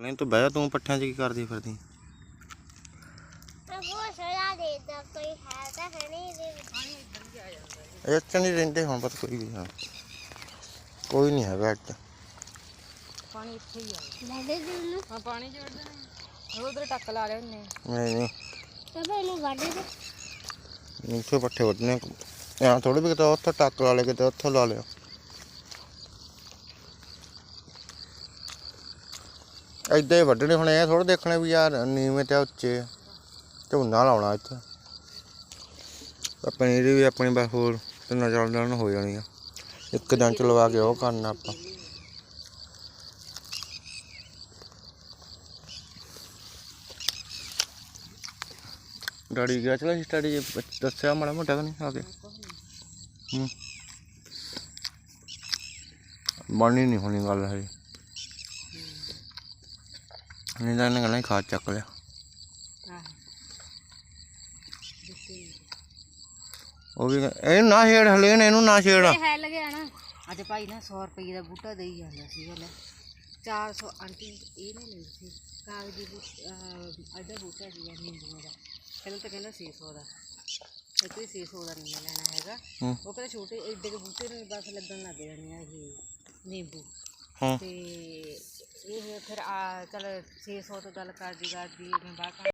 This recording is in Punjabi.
ਨਹੀਂ ਤੂੰ ਬਹਿ ਜਾ ਤੂੰ ਪੱਠਿਆਂ 'ਚ ਕੀ ਕਰਦੀ ਫਿਰਦੀ? ਦੇ ਦਾ ਇਹ 'ਚ ਨਹੀਂ ਰਹਿੰਦੇ ਹੁਣ ਪਤਾ ਕੋਈ ਵੀ ਹਾਂ। ਕੋਈ ਨਹੀਂ ਹੈਗਾ ਇੱਥੇ। ਪਾਣੀ ਇੱਥੇ ਹੀ ਆ। ਲੈ ਦੇ ਨੂੰ ਹਾਂ ਪਾਣੀ ਚ ਵੜਦੇ ਉਧਰ ਟੱਕ ਲਾ ਰਹੇ ਹੁੰਦੇ ਨਹੀਂ ਨਹੀਂ। ਤੇ ਭਾਈ ਨੂੰ ਵੱਢ ਦੇ। ਨੀਚੇ ਪੱਠੇ ਵੱਢਣੇ ਐਂ ਥੋੜੀ ਵੀ ਕਿਤੇ ਉੱਥੋਂ ਟੱਕ ਲਾ ਲਿਆ ਕਿਤੇ ਉੱਥੋਂ ਲਾ ਲਿਆ ਏਦਾਂ ਹੀ ਵੱਢਣੇ ਹੁਣ ਇਹ ਥੋੜਾ ਦੇਖਣੇ ਵੀ ਯਾਰ, ਨੀਵੇਂ ਤੇ ਉੱਚੇ ਆ। ਝੋਨਾ ਲਾਉਣਾ ਇੱਥੇ। ਆਪਣੀ ਵੀ ਆਪਣੀ ਬਸ ਹੋਰ ਤਿੰਨਾਂ ਚਾਰ ਦਿਨ ਹੋ ਜਾਣੀ ਆ ਇੱਕ ਦਿਨ ਚ ਲਵਾ ਕੇ ਉਹ ਕਰਨਾ ਆਪਾਂ। ਡੈਡੀ ਗਿਆ ਚਲਾ ਸਟੱਡੀ ਦੱਸਿਆ ਮਾੜਾ ਮੋਟਾ ਕਿ ਨਹੀਂ ਆ ਕੇ। ਹੂੰ। ਬਣੀ ਨਹੀਂ ਹੋਣੀ ਗੱਲ ਹੈ ਨਹੀਂ ਤਾਂ ਇਹਨੇ ਕਹਿੰਦਾ ਖਾ ਚੱਕ ਲਿਆ। ਉਹ ਵੀ ਇਹਨੂੰ ਨਾ ਛੇੜ ਹਲੇ ਇਹਨੂੰ ਨਾ ਛੇੜ। ਇਹ ਹੈ ਲਗਿਆ ਨਾ ਅੱਜ ਭਾਈ ਨਾ 100 ਰੁਪਏ ਦਾ ਬੂਟਾ ਦੇਈ ਜਾਂਦਾ ਸੀਗਾ ਲੈ 400 ਆਂਟੀ ਇਹ ਨੇ ਲਈ ਸੀ। ਕਾਗਜ਼ੀ ਬੂਟਾ ਅੱਧਾ ਬੂਟਾ ਸੀਗਾ ਨਿੰਬੂਆਂ ਦਾ ਪਹਿਲਾਂ ਤਾਂ ਕਹਿੰਦਾ 600 ਦਾ। ਇਹ ਕੋਈ 600 ਦਾ ਨਹੀਂ ਲੈਣਾ ਹੈਗਾ। ਹੂੰ। ਉਹ ਕਹਿੰਦਾ ਛੋਟੇ ਏਡੇ ਦੇ ਬੂਟੇ ਨੂੰ ਬਸ ਲੱਗਣ ਲੱਗ ਜਾਣੇ ਆ ਇਹ ਨਿੰਬੂ। ਹਾਂ ਤੇ ਇਹ ਫਿਰ ਆ ਚਲ 600 ਤੋਂ ਗੱਲ ਕਰਦੀ ਕਰਦੀ ਮੈਂ ਬਾਹਰ